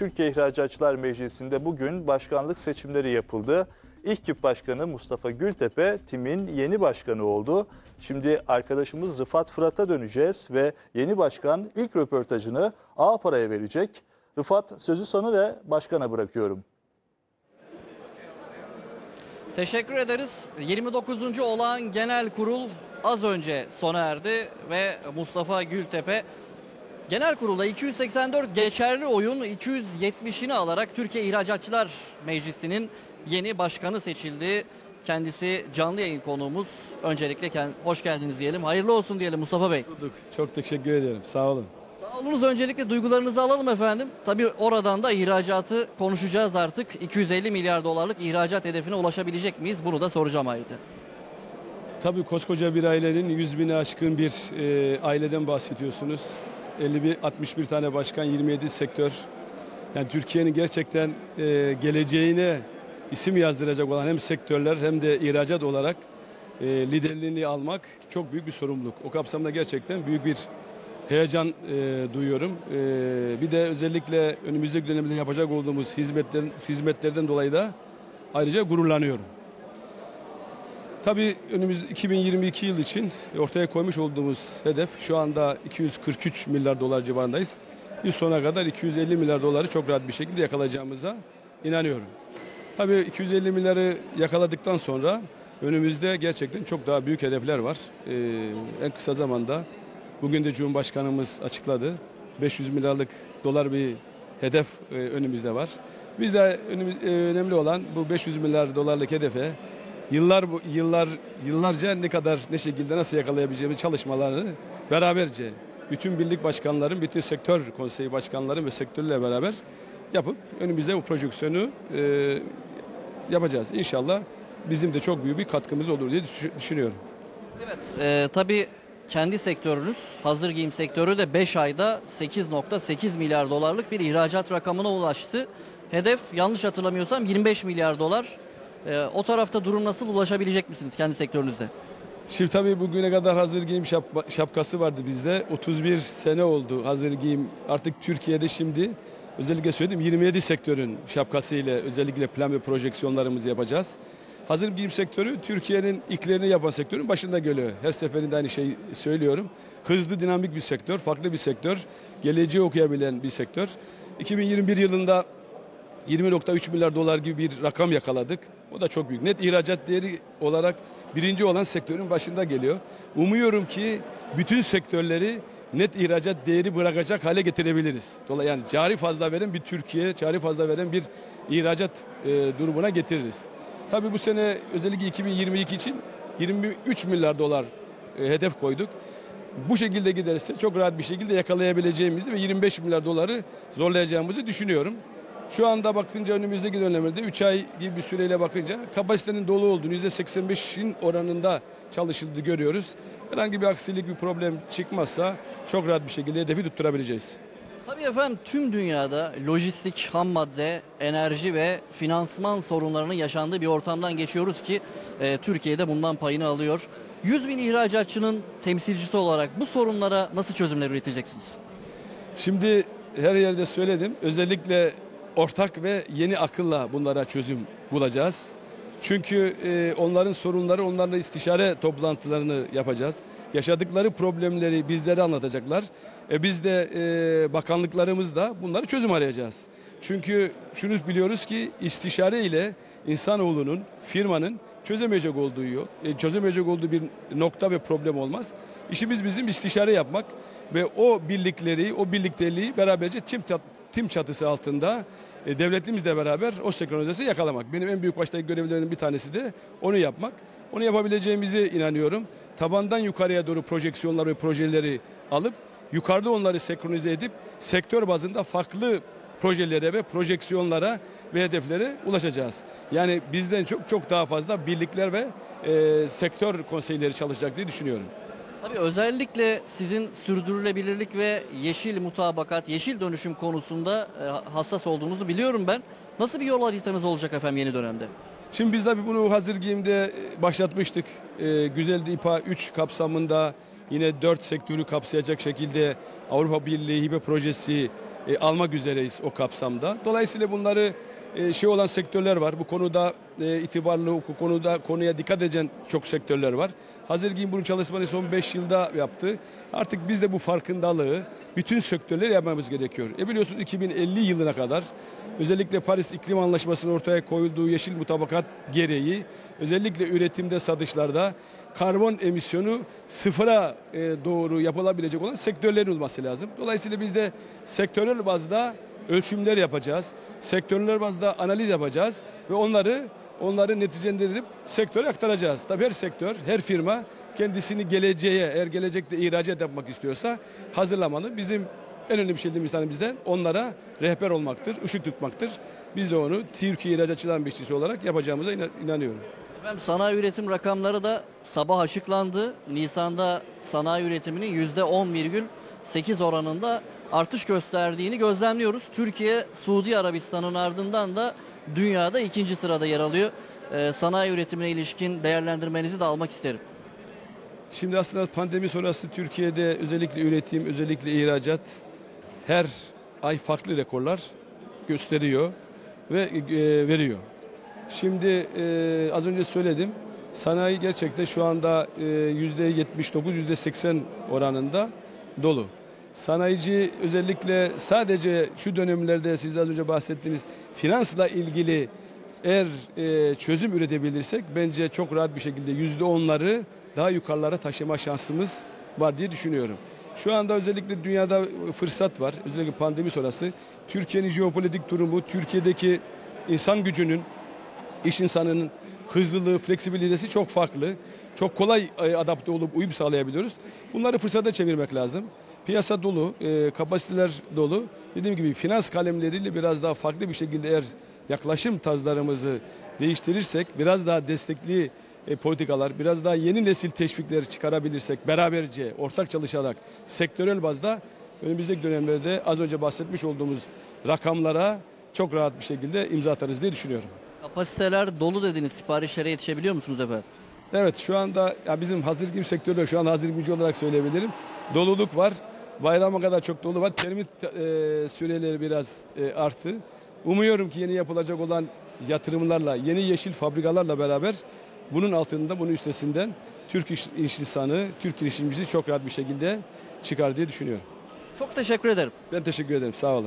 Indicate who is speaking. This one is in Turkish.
Speaker 1: Türkiye İhracatçılar Meclisi'nde bugün başkanlık seçimleri yapıldı. İlk küp başkanı Mustafa Gültepe TİM'in yeni başkanı oldu. Şimdi arkadaşımız Rıfat Fırat'a döneceğiz ve yeni başkan ilk röportajını A Para'ya verecek. Rıfat sözü sana ve başkana bırakıyorum.
Speaker 2: Teşekkür ederiz. 29. olağan genel kurul az önce sona erdi ve Mustafa Gültepe genel kurulda 284 geçerli oyun 270'ini alarak Türkiye İhracatçılar Meclisi'nin yeni başkanı seçildi. Kendisi canlı yayın konuğumuz. Öncelikle hoş geldiniz diyelim. Hayırlı olsun diyelim Mustafa Bey.
Speaker 3: Bulduk. Çok teşekkür ederim. Sağ olun.
Speaker 2: Sağ olunuz. Öncelikle duygularınızı alalım efendim. Tabii oradan da ihracatı konuşacağız artık. 250 milyar dolarlık ihracat hedefine ulaşabilecek miyiz? Bunu da soracağım ayrıca.
Speaker 3: Tabii koskoca bir ailenin 100 bine aşkın bir e, aileden bahsediyorsunuz. 51, 61 tane başkan, 27 sektör. Yani Türkiye'nin gerçekten e, geleceğine isim yazdıracak olan hem sektörler hem de ihracat olarak e, liderliğini almak çok büyük bir sorumluluk. O kapsamda gerçekten büyük bir heyecan e, duyuyorum. E, bir de özellikle önümüzdeki dönemde yapacak olduğumuz hizmetlerin, hizmetlerden dolayı da ayrıca gururlanıyorum. Tabii önümüz 2022 yıl için ortaya koymuş olduğumuz hedef şu anda 243 milyar dolar civarındayız. Yıl sonuna kadar 250 milyar doları çok rahat bir şekilde yakalayacağımıza inanıyorum. Tabii 250 milyarı yakaladıktan sonra önümüzde gerçekten çok daha büyük hedefler var. Ee, en kısa zamanda bugün de Cumhurbaşkanımız açıkladı. 500 milyarlık dolar bir hedef e, önümüzde var. Biz de önümüz, e, önemli olan bu 500 milyar dolarlık hedefe yıllar bu yıllar yıllarca ne kadar ne şekilde nasıl yakalayabileceğimiz çalışmalarını beraberce bütün birlik başkanların, bütün sektör konseyi başkanların ve sektörle beraber yapıp önümüzde bu projeksiyonu e, yapacağız. İnşallah bizim de çok büyük bir katkımız olur diye düşü- düşünüyorum.
Speaker 2: Evet, e, tabii kendi sektörünüz, hazır giyim sektörü de 5 ayda 8.8 milyar dolarlık bir ihracat rakamına ulaştı. Hedef yanlış hatırlamıyorsam 25 milyar dolar. E, o tarafta durum nasıl ulaşabilecek misiniz kendi sektörünüzde?
Speaker 3: Şimdi tabii bugüne kadar hazır giyim şap- şapkası vardı bizde. 31 sene oldu hazır giyim. Artık Türkiye'de şimdi özellikle söyledim 27 sektörün şapkasıyla özellikle plan ve projeksiyonlarımızı yapacağız. Hazır giyim sektörü Türkiye'nin ilklerini yapan sektörün başında geliyor. Her seferinde aynı şeyi söylüyorum. Hızlı dinamik bir sektör, farklı bir sektör, geleceği okuyabilen bir sektör. 2021 yılında 20.3 milyar dolar gibi bir rakam yakaladık. O da çok büyük. Net ihracat değeri olarak birinci olan sektörün başında geliyor. Umuyorum ki bütün sektörleri net ihracat değeri bırakacak hale getirebiliriz. Dolayısıyla yani cari fazla veren bir Türkiye, cari fazla veren bir ihracat e, durumuna getiririz. Tabii bu sene özellikle 2022 için 23 milyar dolar e, hedef koyduk. Bu şekilde giderse çok rahat bir şekilde yakalayabileceğimizi ve 25 milyar doları zorlayacağımızı düşünüyorum. Şu anda bakınca önümüzdeki dönemde 3 ay gibi bir süreyle bakınca kapasitenin dolu olduğunu %85'in oranında çalışıldığı görüyoruz. Herhangi bir aksilik bir problem çıkmazsa çok rahat bir şekilde hedefi tutturabileceğiz.
Speaker 2: Tabii efendim tüm dünyada lojistik, ham madde, enerji ve finansman sorunlarının yaşandığı bir ortamdan geçiyoruz ki e, Türkiye'de bundan payını alıyor. 100 bin ihracatçının temsilcisi olarak bu sorunlara nasıl çözümler üreteceksiniz?
Speaker 3: Şimdi her yerde söyledim. Özellikle ortak ve yeni akılla bunlara çözüm bulacağız. Çünkü e, onların sorunları, onlarla istişare toplantılarını yapacağız. Yaşadıkları problemleri bizlere anlatacaklar. E, biz de e, bakanlıklarımız da bunları çözüm arayacağız. Çünkü şunu biliyoruz ki istişare ile insanoğlunun, firmanın çözemeyecek olduğu yok. E, çözemeyecek olduğu bir nokta ve problem olmaz. İşimiz bizim istişare yapmak ve o birlikleri, o birlikteliği beraberce çat- tim çatısı altında e, devletimizle beraber o senkronizasını yakalamak. Benim en büyük baştaki görevlerimden bir tanesi de onu yapmak. Onu yapabileceğimize inanıyorum. Tabandan yukarıya doğru projeksiyonlar ve projeleri alıp yukarıda onları senkronize edip sektör bazında farklı projelere ve projeksiyonlara ve hedeflere ulaşacağız. Yani bizden çok çok daha fazla birlikler ve e, sektör konseyleri çalışacak diye düşünüyorum.
Speaker 2: Tabii özellikle sizin sürdürülebilirlik ve yeşil mutabakat, yeşil dönüşüm konusunda e, hassas olduğunuzu biliyorum ben. Nasıl bir yol haritanız olacak efendim yeni dönemde?
Speaker 3: Şimdi biz tabii bunu hazır giyimde e, başlatmıştık. Ee, Güzeldi İPA 3 kapsamında yine 4 sektörü kapsayacak şekilde Avrupa Birliği hibe projesi e, almak üzereyiz o kapsamda. Dolayısıyla bunları şey olan sektörler var. Bu konuda e, itibarlı, bu konuda konuya dikkat eden çok sektörler var. Hazır Giyim bunun çalışmasını son 5 yılda yaptı. Artık biz de bu farkındalığı bütün sektörleri yapmamız gerekiyor. E biliyorsunuz 2050 yılına kadar özellikle Paris İklim Anlaşması'nın ortaya koyulduğu yeşil mutabakat gereği özellikle üretimde, satışlarda karbon emisyonu sıfıra e, doğru yapılabilecek olan sektörlerin olması lazım. Dolayısıyla biz de sektörel bazda ölçümler yapacağız. Sektörler bazda analiz yapacağız ve onları onları neticelendirip sektöre aktaracağız. Tabii her sektör, her firma kendisini geleceğe, eğer gelecekte ihracat yapmak istiyorsa hazırlamalı. Bizim en önemli şeyimiz tane bizden onlara rehber olmaktır, ışık tutmaktır. Biz de onu Türkiye İhracatçılar Beşlisi olarak yapacağımıza inan- inanıyorum.
Speaker 2: Efendim sanayi üretim rakamları da sabah açıklandı. Nisan'da sanayi üretiminin %10,8 oranında artış gösterdiğini gözlemliyoruz. Türkiye, Suudi Arabistan'ın ardından da dünyada ikinci sırada yer alıyor. Ee, sanayi üretimine ilişkin değerlendirmenizi de almak isterim.
Speaker 3: Şimdi aslında pandemi sonrası Türkiye'de özellikle üretim, özellikle ihracat her ay farklı rekorlar gösteriyor ve e, veriyor. Şimdi e, az önce söyledim. Sanayi gerçekten şu anda e, %79, %80 oranında dolu. Sanayici özellikle sadece şu dönemlerde siz az önce bahsettiğiniz finansla ilgili eğer e, çözüm üretebilirsek bence çok rahat bir şekilde yüzde onları daha yukarılara taşıma şansımız var diye düşünüyorum. Şu anda özellikle dünyada fırsat var. Özellikle pandemi sonrası. Türkiye'nin jeopolitik durumu, Türkiye'deki insan gücünün, iş insanının hızlılığı, fleksibilitesi çok farklı. Çok kolay e, adapte olup uyum sağlayabiliyoruz. Bunları fırsata çevirmek lazım. Piyasa dolu, e, kapasiteler dolu. Dediğim gibi finans kalemleriyle biraz daha farklı bir şekilde eğer yaklaşım tarzlarımızı değiştirirsek, biraz daha destekli e, politikalar, biraz daha yeni nesil teşvikleri çıkarabilirsek, beraberce, ortak çalışarak, sektörel bazda önümüzdeki dönemlerde az önce bahsetmiş olduğumuz rakamlara çok rahat bir şekilde imza atarız diye düşünüyorum.
Speaker 2: Kapasiteler dolu dediniz. Siparişlere yetişebiliyor musunuz efendim?
Speaker 3: Evet şu anda ya bizim hazır giyim sektörü şu an hazır giyimci olarak söyleyebilirim. Doluluk var. Bayrama kadar çok dolu var. Termit e, süreleri biraz e, arttı. Umuyorum ki yeni yapılacak olan yatırımlarla, yeni yeşil fabrikalarla beraber bunun altında, bunun üstesinden Türk iş, iş lisanı, Türk girişimcisi çok rahat bir şekilde çıkar diye düşünüyorum.
Speaker 2: Çok teşekkür ederim.
Speaker 3: Ben teşekkür ederim. Sağ olun.